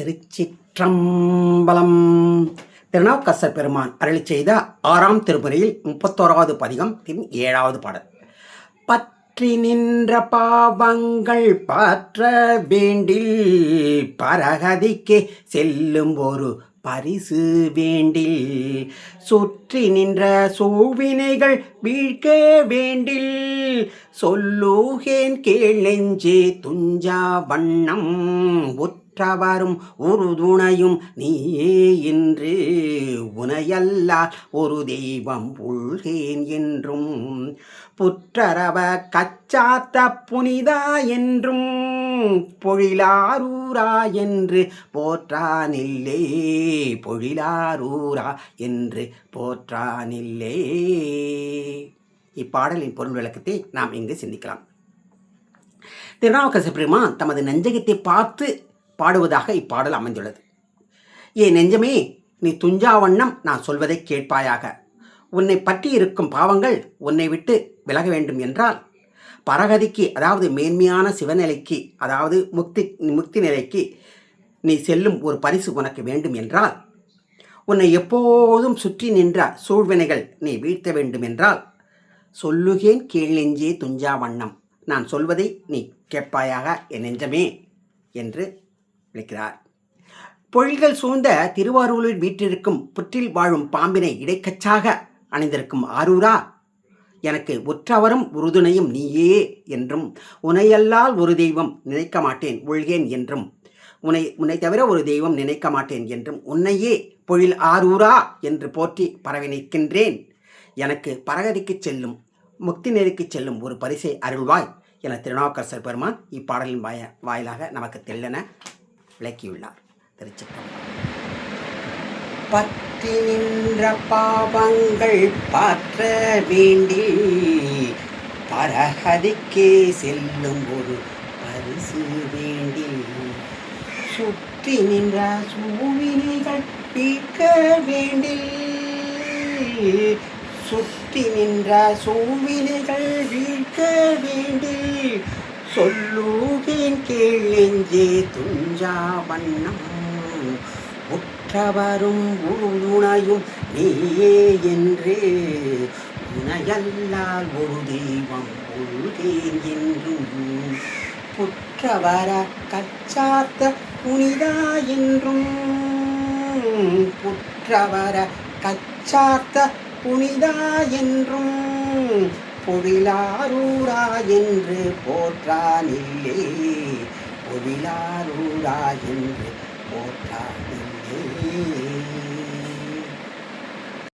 திருச்சிற்றம்பலம். திருநாவுக்கரசர் பெருமான் அருளி செய்த ஆறாம் திருமுறையில் முப்பத்தோராவது பதிகம் தின் ஏழாவது பாடல். பற்றி நின்ற பாவங்கள் பாற்ற வேண்டில் பரகதிக்கே செல்லும் ஒரு பரிசு வேண்டில். சுற்றி நின்ற சூழ்வினைகள் வீழ்க்க வேண்டில். சொல்லுகேன் கேள் நெஞ்சே துஞ்சா வண்ணம். உற்றவரும் ஒரு துணையும் நீயே என்று உனையல்லால் ஒரு தெய்வம் உள்கேன் என்றும். புற்றரவ கச்சாத்த புனிதா என்றும். பொழிலாரூரா என்று போற்றானில்லே பொழிலாரூரா என்று போற்றானில்லே. இப்பாடலின் பொருள் விளக்கத்தை நாம் இங்கு சிந்திக்கலாம். திருநாவுக்கரசு பெருமான் தமது நெஞ்சகத்தை பார்த்து பாடுவதாக இப்பாடல் அமைந்துள்ளது. ஏ நெஞ்சமே நீ துஞ்சாவண்ணம் நான் சொல்வதை கேட்பாயாக. உன்னை பற்றி இருக்கும் பாவங்கள் உன்னை விட்டு விலக வேண்டும் என்றால் பரகதிக்கு அதாவது மேன்மையான சிவநிலைக்கு அதாவது முக்தி முக்தி நிலைக்கு நீ செல்லும் ஒரு பரிசு உனக்கு வேண்டும் என்றால் உன்னை எப்போதும் சுற்றி நின்ற சூழ்வினைகள் நீ வீழ்த்த வேண்டும் என்றால் சொல்லுகேன் கீழ் நெஞ்சே துஞ்சா வண்ணம். நான் சொல்வதை நீ கேட்பாயாக என் நெஞ்சமே என்று விளக்கிறார் பொழில்கள் சூழ்ந்த திருவாரூரில் வீற்றிருக்கும் புற்றில் வாழும் பாம்பினை இடைக்கச்சாக அணிந்திருக்கும் ஆரூரா எனக்கு உற்றவரும் உறுதுணையும் நீயே என்றும் உனையல்லால் ஒரு தெய்வம் நினைக்க மாட்டேன் உள்கேன் என்றும். உன்னை உன்னை தவிர ஒரு தெய்வம் நினைக்க மாட்டேன் என்றும் உன்னையே பொழில் ஆரூரா என்று போற்றி பரவி நிற்கின்றேன். எனக்கு பரகதிக்கு செல்லும் முக்தி நெறிக்கு செல்லும் ஒரு பரிசை அருள்வாய் என திருநாவுக்கரசர் பெருமான் இப்பாடலின் வாய வாயிலாக நமக்கு தெல்லென விளக்கியுள்ளார். திருச்சிற்றம்பலம். பற்றி நின்ற பாவங்கள் பாற்ற வேண்டி பரஹதிக்கே செல்லும் ஒரு பரிசு வேண்டி சுற்றி நின்ற சூவினைகள் பீக்க வேண்டி சுற்றி நின்ற சூவினைகள் வீழ்க்க வேண்டில். சொல்லுகேன் கேளெஞ்சே துஞ்சா வண்ணம். உற்றவரும் உருதுணையும் நீயே என்று உனையல்லால் ஒரு தெய்வம் உள்கேன் என்றும் புற்றவர கச்சாத்த புனிதா என்றும் புற்றவர கச்சாத்த புனிதா என்றும் பொழிலாரூரா என்று போற்றானில்லே பொழிலாரூரா என்று போற்றானில்லே